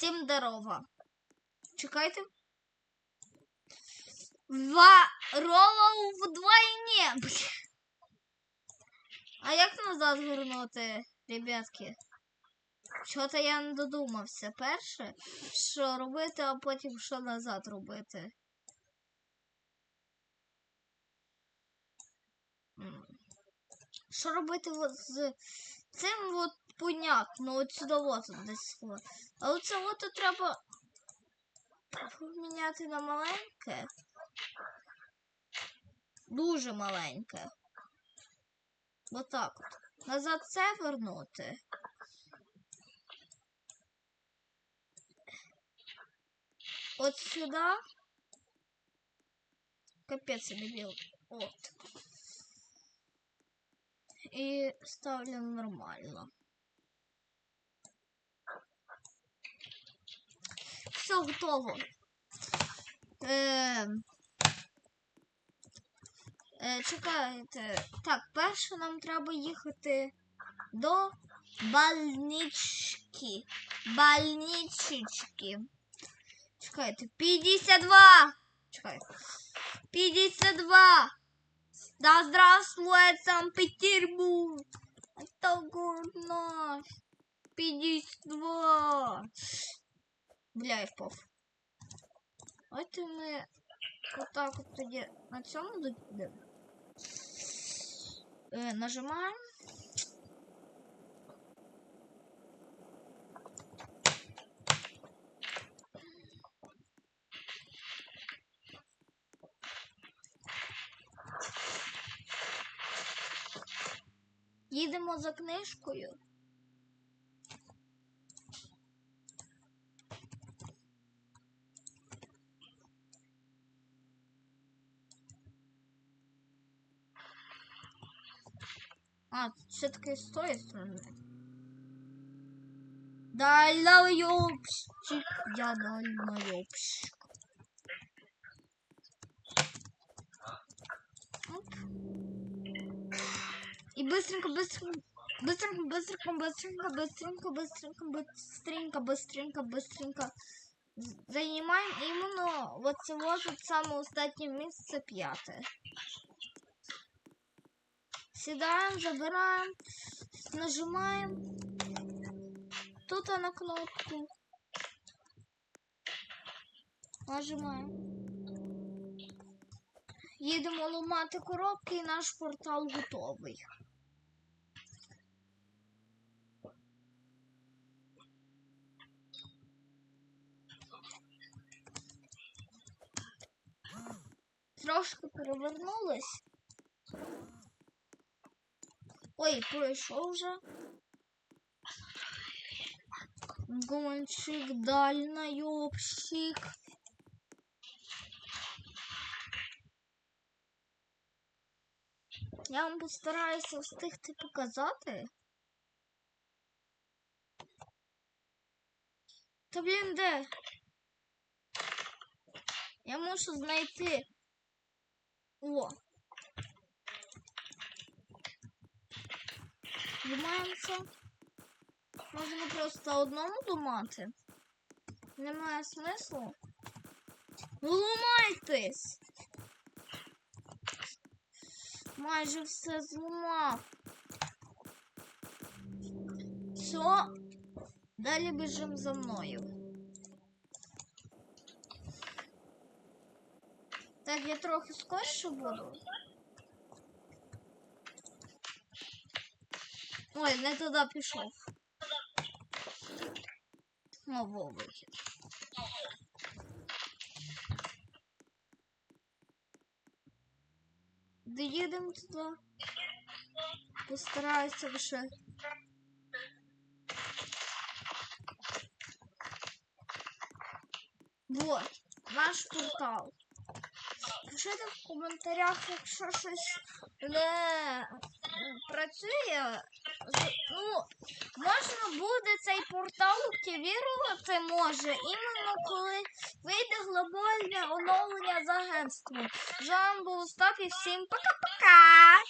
Всім здорова. Чекайте. Ворова вдвойне. Бля. А як назад вернути, ребятки? Що-то я не додумався. Перше, що робити, а потім що назад робити. Що робити з цим от понятно, от сюди от десь. от. А оце от тут треба поміняти на маленьке. Дуже маленьке. Отак от. Назад це вернути. От сюди. Капець, я дебіл. От. І ставлю нормально. Все готово. Е, е, чекайте. Так, перше нам треба їхати до больнички. Больничечки. Чекайте. 52! Чекайте. 52! Да здравствует Санкт-Петербург! Это город наш! 52! Бля, я впав. Давайте ми отак от тоді на цьому дойдемо. Е, нажимаємо. Їдемо за книжкою. А, все-таки з тої сторони. Дальнойобщик, я дальнойобщик. Оп. И быстренько, быстренько, быстренько, быстренько, быстренько, быстренько, быстренько, быстренько, быстренько, быстренько. з- Занимаем именно вот всего же самое остатнее место пятое. Сідаємо, забираємо, нажимаємо тут на кнопку. Нажимаємо. Їдемо ламати коробки і наш портал готовий. Трошки перевернулись. Ой, пройшов вже. Гонщик, дальнойобщик. Я вам постараюся встигти показати. Та блін, де? Я мушу знайти. О. Думаємося. Можемо просто одному думати. Немає смислу. Ну ламайтесь! Майже все зламав. Все. Далі біжимо за мною. Так, я трохи скорше буду. Ой, не туди пішов. Знову вихід. Доїдемо туди. Постараюся вже. Вот, наш портал. Пишите в коментарях, якщо щось не працює. Ну, можна буде цей портал активірувати може, іменно коли вийде глобальне оновлення з агентством. З був Остап і всім пока-пока!